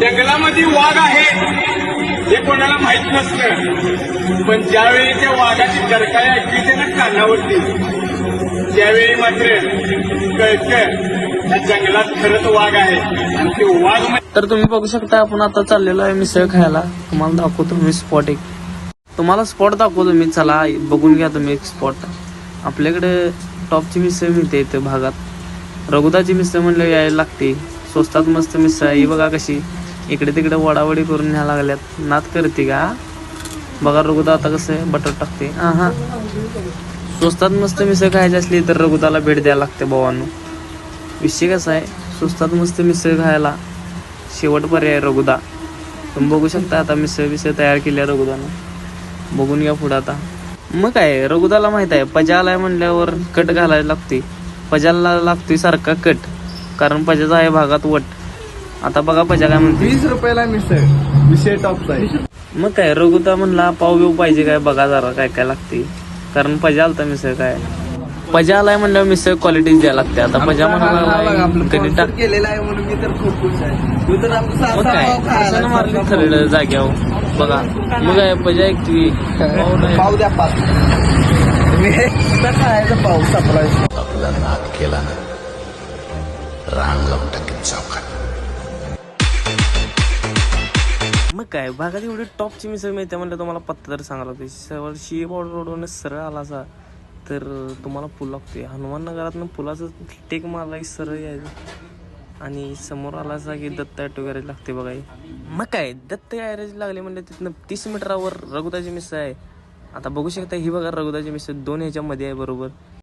जंगलामध्ये वाघ आहे हे कोणाला माहीत नसतं. पण ज्यावेळी त्या वाघाची डरकाळी ऐकली ते ना कानावरती त्यावेळी मात्र कळतं जंगलात खरंच वाघ आहे. आणि ते वाघ तर तुम्ही बघू शकता आपण आता चाललेलो आहे मिसळ खायला. तुम्हाला दाखवतो मी स्पॉट एक. तुम्हाला स्पॉट दाखवतो मी. चला बघून घ्या तुम्ही एक स्पॉट आपल्याकडे टॉपची मिसळ मिळते इथे भागात. रघुदाची मिसळ म्हणलं यायला लागते. स्वस्तात मस्त मिसळ ही बघा कशी. इकडे तिकडे वडावडी करून न्यायला लागल्यात. नात करते का? बघा रघुदा आता कसं आहे बटर टाकते. हा हा स्वस्तात मस्त मिसळ खायची असली तर रघुदाला भेट द्यायला लागते भावांनो. विषय कसा आहे? स्वस्तात मस्त मिसळ खायला शेवट पर्याय रघुदा. तुम्ही बघू शकता आता मिसळ बिसळ तयार केली आहे रघुदानं. बघून घ्या पुढे आता. मग काय रघुदाला माहीत आहे पजाला म्हणल्यावर कट घालायला लागते. पजाला लागतोय सारखा कट कारण पजाचा आहे भागात वट. आता बघा पजा काय म्हणते. वीस रुपयाला मिसळ विषय टॉपचा आहे मग काय रघुदा म्हणला पाव बिव पाहिजे काय बघा जरा काय काय लागते. कारण पजा आलता मिसळ काय. पजा आलाय म्हणल्यावर मिसळ क्वालिटी द्यायला लागते. आता पजा म्हणाला कधी sponsor टाक केलेला आहे म्हणून मी तर खूप खुश आहे. तू तर आमचा मग सासा काय पाव खायला असं मारली ठरलं जाग्यावर? बघा मग काय पजा एक ती पाव नाही. पाव द्या पाच. मी खायचा पाव आपला नाद केला ना रांग लावून टाकेन चौकात. मग काय? भागात एवढी टॉपची मिसळ मिळते म्हणलं तुम्हाला पत्ता तर सांगा लागतो सवर शिए बॉर्डर रोडवरून सरळ आला असा तर तुम्हाला पूल लागतोय. हनुमान नगरातनं पुलाचं टेक मारला की सरळ यायचं. आणि समोर आला असा की दत्त ॲटो गॅरेज लागते बघा मग काय? दत्त गॅरेज लागले म्हणजे तिथनं तीस मीटरावर रघुदाची मिसळ आहे. आता बघू शकता ही बघा रघुदाची मिसळ दोन ह्याच्यामध्ये आहे बरोबर.